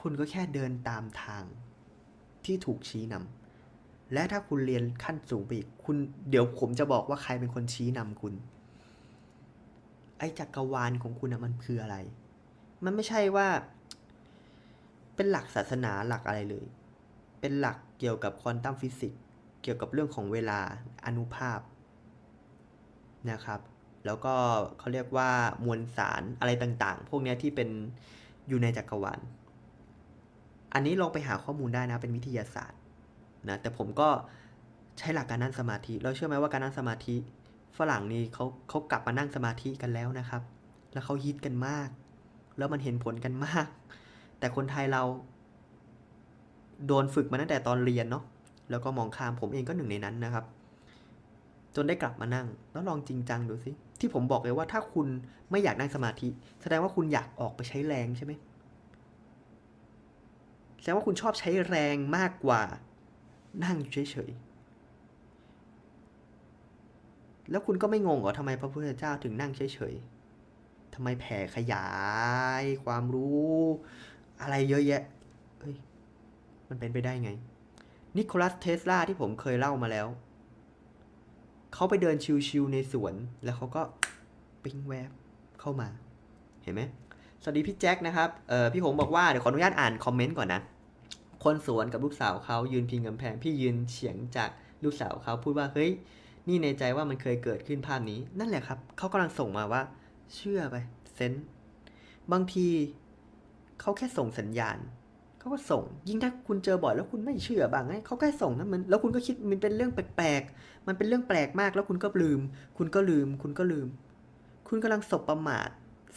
คุณก็แค่เดินตามทางที่ถูกชี้นำและถ้าคุณเรียนขั้นสูงไปอีกคุณเดี๋ยวผมจะบอกว่าใครเป็นคนชี้นำคุณ ไอ้จักรวาลของคุณนะมันคืออะไร มันไม่ใช่ว่า เป็นหลักศาสนาหลักอะไรเลย เป็นหลักเกี่ยวกับควอนตัมฟิสิกส์เกี่ยวกับเรื่องของเวลาอนุภาพนะครับ แล้วก็เขาเรียกว่ามวลสารอะไรต่างๆ พวกนี้ที่เป็นอยู่ในจักรวาล อันนี้ลองไปหาข้อมูลได้นะเป็นวิทยาศาสตร์นะแต่ผมก็ใช้หลักการนั่งสมาธิ เราเชื่อไหมว่าการนั่งสมาธิ ฝรั่งนี่เขาเขากลับมานั่งสมาธิกันแล้วนะครับ แล้วเขาฮิตกันมาก แล้วมันเห็นผลกันมาก แต่คนไทยเรา โดนฝึกมาตั้งแต่ตอนเรียนเนาะแล้วก็มองข้ามผมเองก็หนึ่งในนั้นนะครับ จนได้กลับมานั่ง แล้วลองจริงจังดูสิที่ผมบอกเลยว่าถ้าคุณไม่อยากนั่งสมาธิ แสดงว่าคุณอยากออกไปใช้แรงใช่ไหม ดงว่าคุณชอบใช้แรงมากกว่า นั่งอยู่เฉยๆ แล้วคุณก็ไม่งงเหรอทำไมพระพุทธเจ้าถึงนั่งเฉยๆทำไมแผ่ขยาย ความรู้ อะไรเยอะแยะเฮ้ยมันเป็นไปได้ไง นิโคลัสเทสลาที่ผมเคยเล่ามาแล้ว เขาไปเดินชิวๆในสวน แล้วเขาก็ปิ้งแวบเข้ามา เห็นไหมสวัสดีพี่แจ็คนะครับ เออพี่หงบอกว่า เดี๋ยวขออนุญาตอ่านคอมเมนต์ก่อนนะ คนสวนกับลูกสาวเขายืนพิงกำแพงพี่ยืนเฉียงจากลูกสาวเขาพูดว่าเฮ้ย นี่ในใจว่ามันเคยเกิดขึ้นภาพนี้ นั่นแหละครับเขากำลังส่งมาว่า เชื่อไปเซนบางทีเขาแค่ส่งสัญญาณเขาก็ส่ง ยิ่งถ้าคุณเจอบ่อยแล้วคุณไม่เชื่อบางไงเขาแค่ส่งนะมันแล้วคุณก็คิดมันเป็นเรื่องแปลกๆมันเป็นเรื่องแปลกมากแล้วคุณก็ลืม คุณก็ลืม คุณก็ลืม คุณกำลังสบประมาท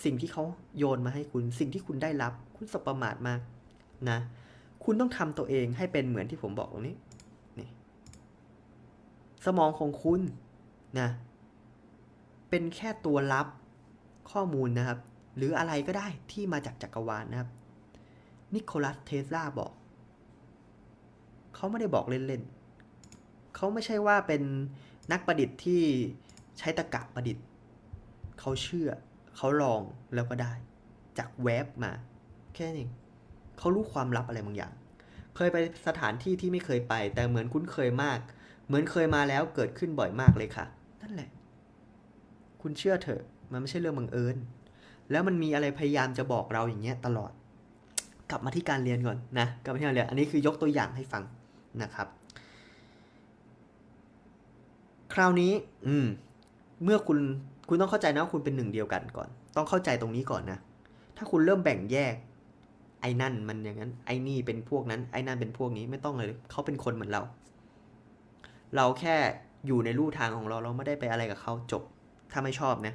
สิ่งที่เขาโยนมาให้คุณ สิ่งที่คุณได้รับ คุณสบประมาทมากนะ คุณต้องทำตัวเองให้เป็นเหมือนที่ผมบอกตรงนี้นี่สมองของคุณนะเป็นแค่ตัวรับข้อมูลนะครับ หรืออะไรก็ได้ที่มาจากจักรวาลนะครับ นิโคลัสเทสลาบอก เขาไม่ได้บอกเล่นๆเขาไม่ใช่ว่าเป็นนักประดิษฐ์ที่ใช้ตะกะประดิษฐ์ เขาเชื่อ เขาลองแล้วก็ได้ จากเว็บมา แค่นี้เขารู้ความลับอะไรบางอย่าง เคยไปสถานที่ที่ไม่เคยไป แต่เหมือนคุ้นเคยมาก เหมือนเคยมาแล้วเกิดขึ้นบ่อยมากเลยค่ะ นั่นแหละ คุณเชื่อเถอะ มันไม่ใช่เรื่องบังเอิญ แล้วมันมีอะไรพยายามจะบอกเราอย่างเงี้ยตลอด กลับมาที่การเรียนก่อนนะ กลับมาที่การเรียน อันนี้คือยกตัวอย่างให้ฟังนะครับ คราวนี้ อืม เมื่อคุณ คุณต้องเข้าใจนะว่าคุณเป็นหนึ่งเดียวกันก่อน ต้องเข้าใจตรงนี้ก่อนนะ ถ้าคุณเริ่มแบ่งแยก ไอ้นั่นมันอย่างนั้น ไอ้นี่เป็นพวกนั้น ไอ้นั่นเป็นพวกนี้ไม่ต้องเลยเขาเป็นคนเหมือนเรา เราแค่อยู่ในลู่ทางของเราเราไม่ได้ไปอะไรกับเขาจบ ถ้าไม่ชอบนะ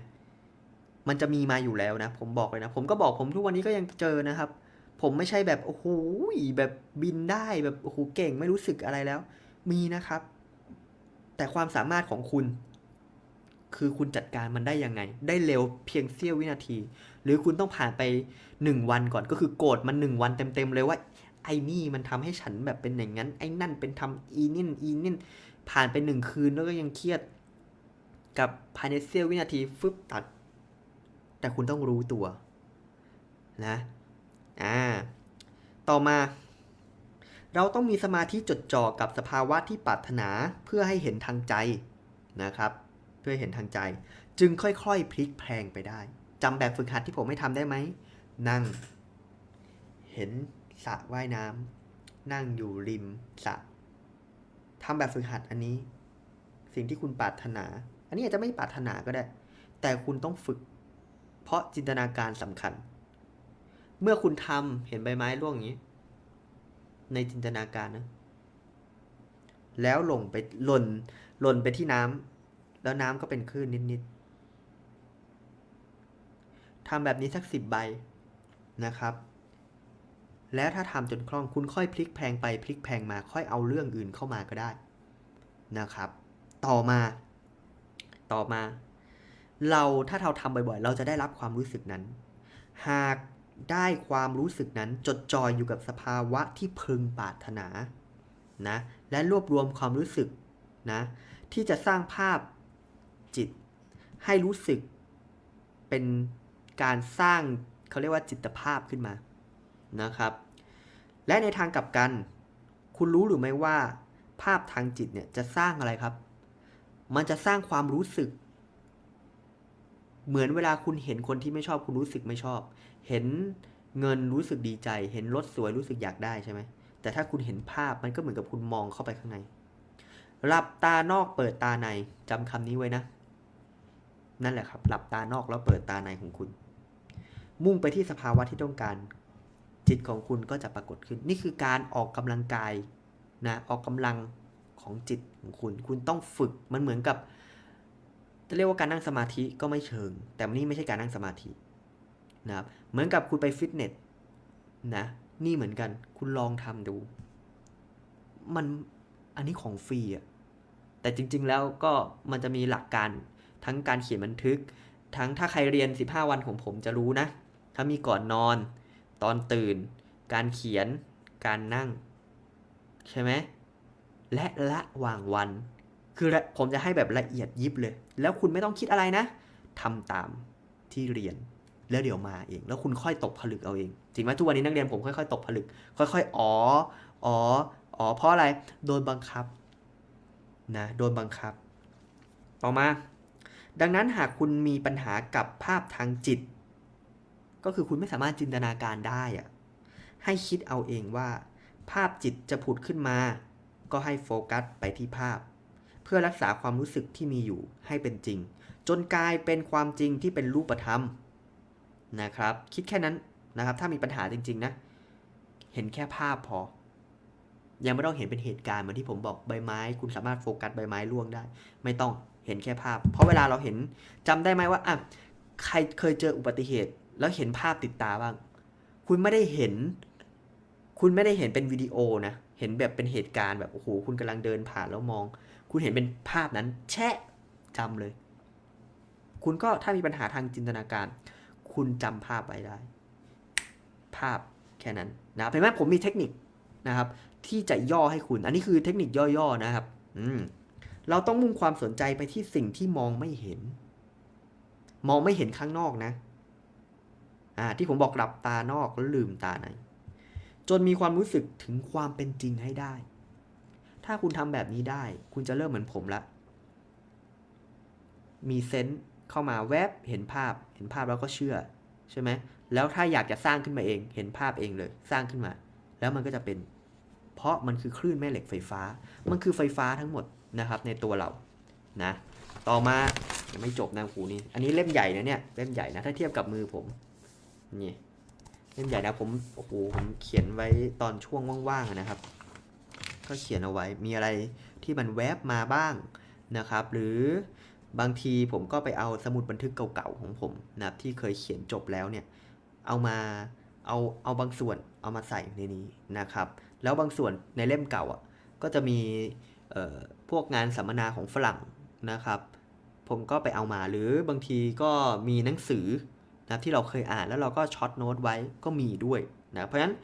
มันจะมีมาอยู่แล้วนะ ผมบอกเลยนะ ผมก็บอกผมทุกวันนี้ก็ยังเจอนะครับ ผมไม่ใช่แบบโอ้โหแบบบินได้แบบโอ้โหเก่งไม่รู้สึกอะไรแล้ว มีนะครับ แต่ความสามารถของคุณ คือคุณจัดการมันได้ยังไง ได้เร็วเพียงเสี้ยววินาที หรือคุณต้องผ่านไปหนึ่งวันก่อนก็คือโกรธมันหนึ่งวันเต็มๆเลยว่า ไอ้นี่มันทำให้ฉันแบบเป็นอย่างนั้น ไอ้นั่นเป็นทำอีนิ่นอีนิ่นผ่านไปหนึ่งคืนแล้วก็ยังเครียด กับภายในเสี้ยววินาทีฟึบตัด แต่คุณต้องรู้ตัว นะอ่าต่อมา เราต้องมีสมาธิจดจ่อกับสภาวะที่ปรารถนาเพื่อให้เห็นทางใจนะครับ พื่อเห็นทางใจ จึงค่อยๆ พลิกแพลงไปได้จำแบบฝึกหัดที่ผมไม่ทำได้ไหม นั่ง เห็นสระว่ายน้ำนั่งอยู่ริมสระทำแบบฝึกหัดอันนี้ สิ่งที่คุณปรารถนา อันนี้อาจจะไม่ปรารถนาก็ได้ แต่คุณต้องฝึก เพราะจินตนาการสำคัญ เมื่อคุณทำเห็นใบไม้ร่วงอย่างนี้ ในจินตนาการนะ แล้วหล่นไปหล่นหล่นไปที่น้ำ แล้วน้ำก็เป็นคลื่นนิดๆทำแบบนี้สักสิบใบนะครับ แล้วถ้าทำจนคล่องคุณค่อยพลิกแพงไปพลิกแพงมาค่อยเอาเรื่องอื่นเข้ามาก็ได้นะครับ ต่อมา ต่อมา เราถ้าเราทำบ่อยๆ เราจะได้รับความรู้สึกนั้น หากได้ความรู้สึกนั้นจดจ่ออยู่กับสภาวะที่พึงปรารถนานะและรวบรวมความรู้สึกนะที่จะสร้างภาพ จิต ให้รู้สึกเป็นการสร้างเขาเรียกว่าจิตภาพขึ้นมานะครับ และในทางกลับกัน คุณรู้หรือไม่ว่า ภาพทางจิตเนี่ยจะสร้างอะไรครับ มันจะสร้างความรู้สึก เหมือนเวลาคุณเห็นคนที่ไม่ชอบคุณรู้สึกไม่ชอบ เห็นเงินรู้สึกดีใจ เห็นรถสวยรู้สึกอยากได้ใช่ไหมแต่ถ้าคุณเห็นภาพมันก็เหมือนกับคุณมองเข้าไปข้างในหลับตานอกเปิดตาในจำคำนี้ไว้นะ นั่นแหละครับ หลับตานอกแล้วเปิดตาในของคุณ มุ่งไปที่สภาวะที่ต้องการ จิตของคุณก็จะปรากฏขึ้น นี่คือการออกกำลังกายนะออกกำลังของจิตของคุณ คุณต้องฝึกมันเหมือนกับ จะเรียกว่าการนั่งสมาธิก็ไม่เชิง แต่นี่ไม่ใช่การนั่งสมาธินะครับเหมือนกับคุณไปฟิตเนสนะนี่เหมือนกัน คุณลองทำดู มันอันนี้ของฟรีอะแต่จริง ๆ แล้วก็มันจะมีหลักการ ทั้งการเขียนบันทึก ทั้งถ้าใครเรียน 15 วันของผมจะรู้นะ ถ้ามีก่อนนอน ตอนตื่น การเขียน การนั่ง ใช่ไหม และละหว่างวัน คือผมจะให้แบบละเอียดยิบเลย แล้วคุณไม่ต้องคิดอะไรนะทำตามที่เรียน แล้วเดี๋ยวมาเอง แล้วคุณค่อยตกผลึกเอาเอง จริงไหมทุกวันนี้นักเรียนผมค่อยๆตกผลึก ค่อยๆ อ๋อ อ๋อ อ๋อ เพราะอะไร โดนบังคับ นะ โดนบังคับ ต่อมา ดังนั้นหากคุณมีปัญหากับภาพทางจิต ก็คือคุณไม่สามารถจินตนาการได้อะให้คิดเอาเองว่า ภาพจิตจะผุดขึ้นมา ก็ให้โฟกัสไปที่ภาพ เพื่อรักษาความรู้สึกที่มีอยู่ให้เป็นจริง จนกลายเป็นความจริงที่เป็นรูปธรรมนะครับ คิดแค่นั้นนะครับ ถ้ามีปัญหาจริง ๆ นะ เห็นแค่ภาพพอ ยังไม่ต้องเห็นเป็นเหตุการณ์เหมือนที่ผมบอกใบไม้ คุณสามารถโฟกัสใบไม้ร่วงได้ ไม่ต้อง เห็นแค่ภาพ เพราะเวลาเราเห็นจำได้ไหมว่าอะใครเคยเจออุบัติเหตุ แล้วเห็นภาพติดตาบ้าง คุณไม่ได้เห็น คุณไม่ได้เห็นเป็นวิดีโอนะ เห็นแบบเป็นเหตุการณ์แบบโอ้โหคุณกำลังเดินผ่านแล้วมอง คุณเห็นเป็นภาพนั้น แชะจำเลย คุณก็ถ้ามีปัญหาทางจินตนาการ คุณจำภาพไว้ได้ ภาพแค่นั้นนะเป็นไหมผมมีเทคนิคนะครับ ที่จะย่อให้คุณ อันนี้คือเทคนิคย่อๆนะครับ อืม เราต้องมุ่งความสนใจไปที่สิ่งที่มองไม่เห็น มองไม่เห็นข้างนอกนะ อ่า ที่ผมบอกหลับตานอกแล้วลืมตาใน จนมีความรู้สึกถึงความเป็นจริงให้ได้ ถ้าคุณทำแบบนี้ได้ คุณจะเริ่มเหมือนผมละ มีเซนส์เข้ามาแวบเห็นภาพ เห็นภาพแล้วก็เชื่อ ใช่ไหม แล้วถ้าอยากจะสร้างขึ้นมาเอง เห็นภาพเองเลย สร้างขึ้นมา แล้วมันก็จะเป็น เพราะมันคือคลื่นแม่เหล็กไฟฟ้า มันคือไฟฟ้าทั้งหมด นะครับในตัวเรานะต่อมายังไม่จบนะครูนี่อันนี้เล่มใหญ่นะเนี่ยเล่มใหญ่นะถ้าเทียบกับมือผมนี่เล่มใหญ่นะผมโอ้โหผมเขียนไว้ตอนช่วงว่างๆนะครับ ก็เขียนเอาไว้มีอะไรที่มันแวบมาบ้างนะครับ หรือบางทีผมก็ไปเอาสมุดบันทึกเก่าๆของผมนะครับที่เคยเขียนจบแล้วเนี่ยเอามาเอาเอาบางส่วนเอามาใส่ในนี้นะครับ แล้วบางส่วนในเล่มเก่าอะก็จะมี พวกงานสัมมนาของฝรั่งนะครับ ผมก็ไปเอามาหรือบางทีก็มีหนังสือนะที่เราเคยอ่านแล้วเราก็ช็อตโน้ตไว้ก็มีด้วยนะเพราะฉะนั้น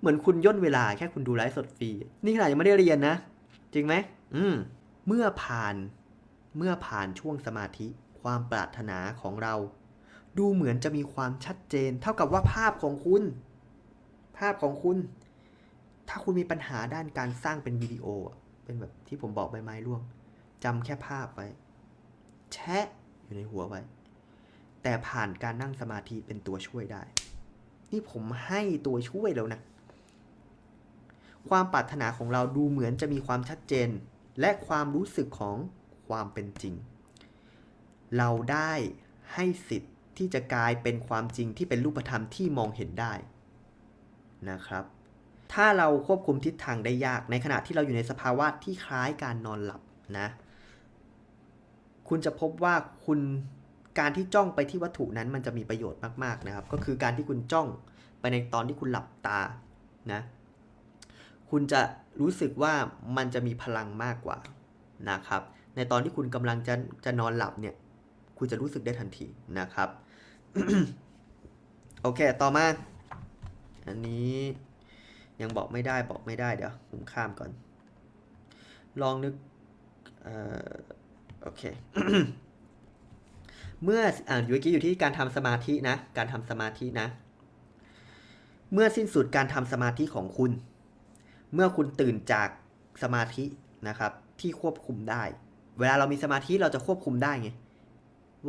เหมือนคุณย่นเวลาแค่คุณดูไลฟ์สดฟรี นี่ขนาดยังไม่ได้เรียนนะ จริงไหมอืมเมื่อผ่านเมื่อผ่านช่วงสมาธิความปรารถนาของเรา ดูเหมือนจะมีความชัดเจน เท่ากับว่าภาพของคุณ ภาพของคุณ ถ้าคุณมีปัญหาด้านการสร้างเป็นวิดีโอ เป็นแบบที่ผมบอกใบไม้ร่วงจำแค่ภาพไว้ แชะอยู่ในหัวไว้ แต่ผ่านการนั่งสมาธิเป็นตัวช่วยได้ นี่ผมให้ตัวช่วยแล้วนะ ความปรารถนาของเราดูเหมือนจะมีความชัดเจน และความรู้สึกของความเป็นจริง เราได้ให้สิทธิ์ที่จะกลายเป็นความจริงที่เป็นรูปธรรมที่มองเห็นได้นะครับ ถ้าเราควบคุมทิศทางได้ยากในขณะที่เราอยู่ในสภาวะที่คล้ายการนอนหลับนะ คุณจะพบว่าคุณการที่จ้องไปที่วัตถุนั้นมันจะมีประโยชน์มากๆนะครับ ก็คือการที่คุณจ้องไปในตอนที่คุณหลับตานะคุณจะรู้สึกว่ามันจะมีพลังมากกว่านะครับ ในตอนที่คุณกำลังจะจะนอนหลับเนี่ย คุณจะรู้สึกได้ทันทีนะครับ โอเค ต่อมา อันนี้ ยังบอกไม่ได้บอกไม่ได้เดี๋ยวผมข้ามก่อน ลองนึกเอ่อโอเคเมื่ออ่าอยู่เมื่อกี้อยู่ที่การทำสมาธินะ การทำสมาธินะ เมื่อสิ้นสุดการทำสมาธิของคุณ เมื่อคุณตื่นจากสมาธินะครับ ที่ควบคุมได้ เวลาเรามีสมาธิเราจะควบคุมได้ไง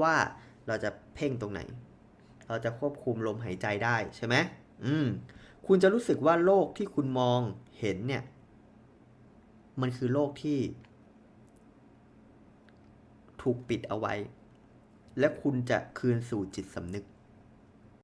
ว่าเราจะเพ่งตรงไหน เราจะควบคุมลมหายใจได้ใช่ไหมอืม คุณจะรู้สึกว่าโลกที่คุณมองเห็นเนี่ย มันคือโลกที่ ถูกปิดเอาไว้ และคุณจะคืนสู่จิตสำนึก